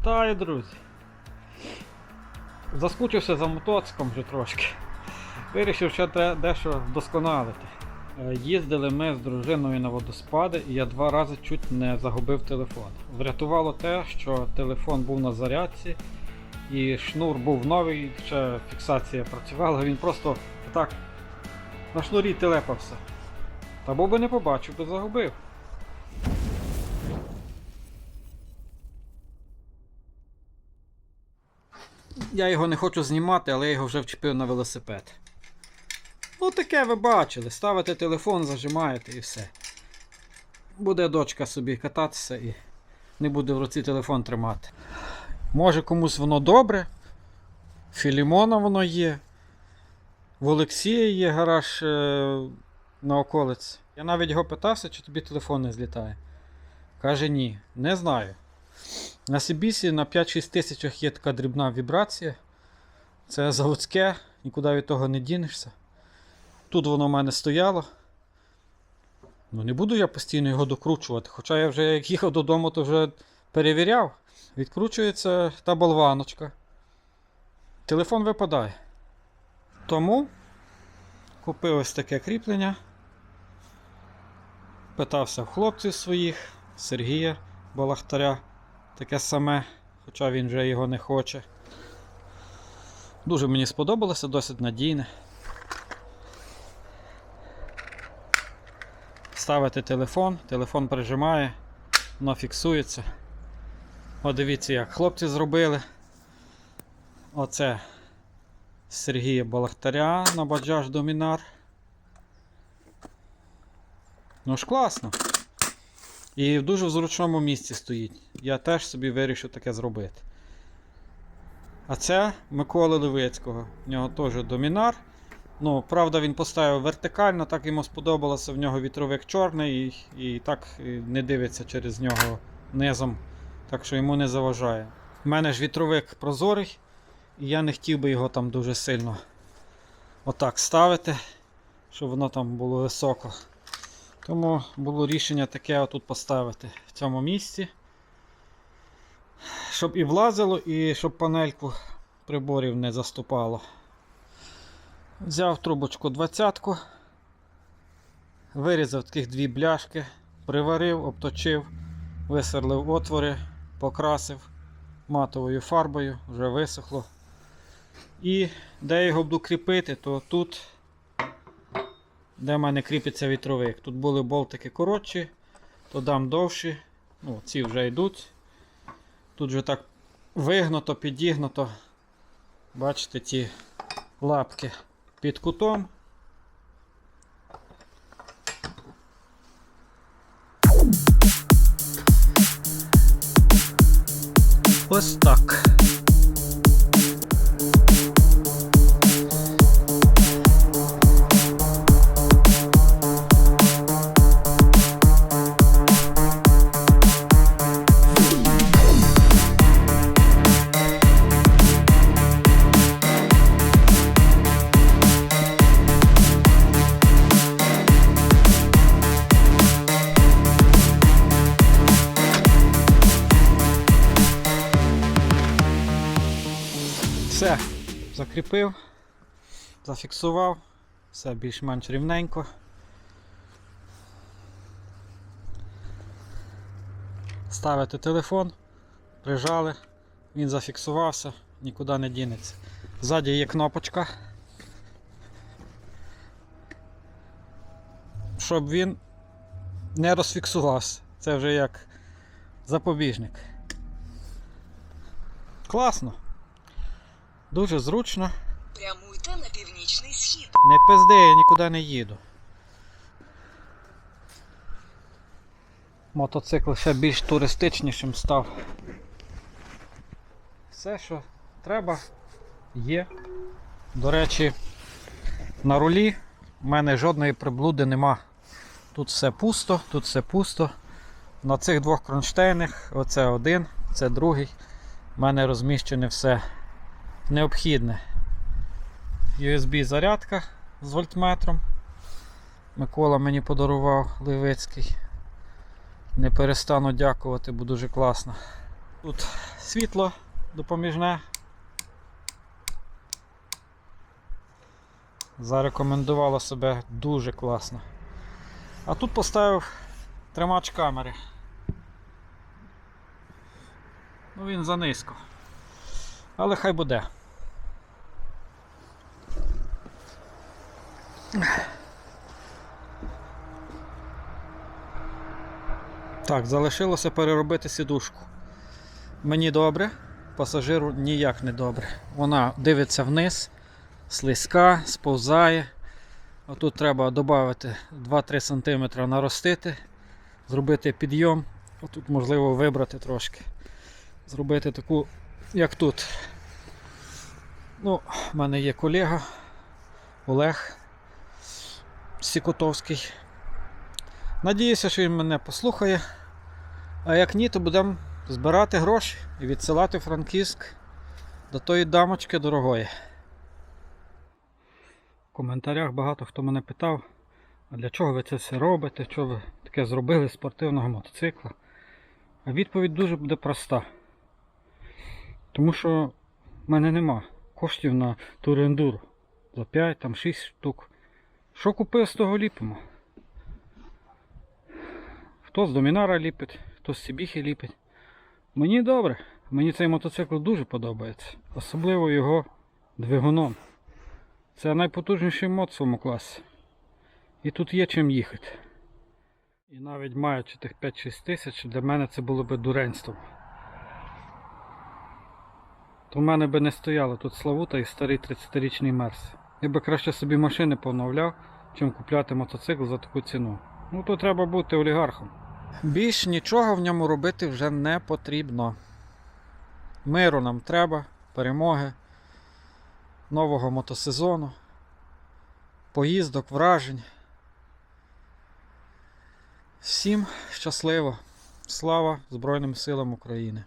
Вітаю, друзі! Заскучився за мотоциклом вже трошки. Вирішив ще дещо вдосконалити. Е, Їздили ми з дружиною на водоспади і я два рази чуть не загубив телефон. Врятувало те, що телефон був на зарядці і шнур був новий, ще фіксація працювала, він просто так на шнурі телепався. Та бо би не побачив, би загубив. Я його не хочу знімати, але я його вже вчепив на велосипед. Ну таке ви бачили. Ставите телефон, зажимаєте і все. Буде дочка собі кататися і не буде в руці телефон тримати. Може комусь воно добре. Філімона воно є. В Олексія є гараж е, на околиці. Я навіть його питався, чи тобі телефон не злітає. Каже ні, не знаю. На Сибісі на 5-6 тисячах є така дрібна вібрація. Це заводське, нікуди від того не дінешся. Тут воно в мене стояло. Ну не буду я постійно його докручувати. Хоча я вже як їхав додому, то вже перевіряв. Відкручується та болваночка. Телефон випадає. Тому купив ось таке кріплення. Питався в хлопців своїх, Сергія Балахтаря. Таке саме, хоча він вже його не хоче. Дуже мені сподобалося, досить надійне. Ставите телефон, телефон прижимає, воно фіксується. О, дивіться, як хлопці зробили. Оце Сергія Балахтаря на Баджаж Домінар. Ну ж класно. І в дуже зручному місці стоїть. Я теж собі вирішив таке зробити. А це Миколи Левицького. В нього теж домінар. Ну, правда, він поставив вертикально, так йому сподобалося. В нього вітровик чорний і, і так не дивиться через нього низом. Так що йому не заважає. У мене ж вітровик прозорий, і я не хотів би його там дуже сильно отак ставити, щоб воно там було високо. Тому було рішення таке отут поставити в цьому місці. Щоб і влазило, і щоб панельку приборів не заступало. Взяв трубочку 20, вирізав таких дві бляшки, приварив, обточив, висверлив отвори, покрасив матовою фарбою, вже висохло. І де його буду кріпити, то тут де в мене кріпиться вітровик. Тут були болтики коротші, то дам довші. Ну, ці вже йдуть. Тут вже так вигнуто, підігнуто. Бачите ті лапки під кутом. Ось так. Закріпив, зафіксував, все більш-менш рівненько. Ставите телефон, прижали, він зафіксувався, нікуди не дінеться. Ззаді є кнопочка, щоб він не розфіксувався. Це вже як запобіжник. Класно. Дуже зручно. Прямуйте на північний схід. Не пизди, я нікуди не їду. Мотоцикл ще більш туристичнішим став. Все, що треба, є. До речі, на рулі в мене жодної приблуди нема. Тут все пусто, тут все пусто. На цих двох кронштейнах, оце один, це другий. в мене розміщене все необхідне. USB зарядка з вольтметром. Микола мені подарував Левицький. Не перестану дякувати, бо дуже класно. Тут Світло допоміжне. Зарекомендувало себе дуже класно. А тут поставив тримач камери. Ну він занизько. Але хай буде. Так, залишилося переробити сідушку. Мені добре, пасажиру ніяк не добре. Вона дивиться вниз, слизька, сповзає. Отут треба додати 2-3 см наростити, зробити підйом. Отут можливо вибрати трошки. Зробити таку, як тут. Ну, в мене є колега Олег Сікотовський. Надіюся, що він мене послухає. А як ні, то будемо збирати гроші і відсилати в Франківськ до тої дамочки дорогої. В коментарях багато хто мене питав, а для чого ви це все робите, що ви таке зробили з спортивного мотоцикла. А відповідь дуже буде проста. Тому що в мене нема коштів на турендур за 5-6 штук. Що купив, з того ліпимо. Хто з домінара ліпить, хто з Сібіхи ліпить. Мені добре, мені цей мотоцикл дуже подобається. Особливо його двигуном. Це найпотужніший мод в своєму класі. І тут є чим їхати. І навіть маючи тих 5-6 тисяч, для мене це було би дуренством. То в мене би не стояло тут Славута і старий 30-річний Мерс. Я би краще собі машини поновляв, чим купляти мотоцикл за таку ціну. Ну то треба бути олігархом. Більш нічого в ньому робити вже не потрібно. Миру нам треба, перемоги, нового мотосезону, поїздок, вражень. Всім щасливо! Слава Збройним силам України!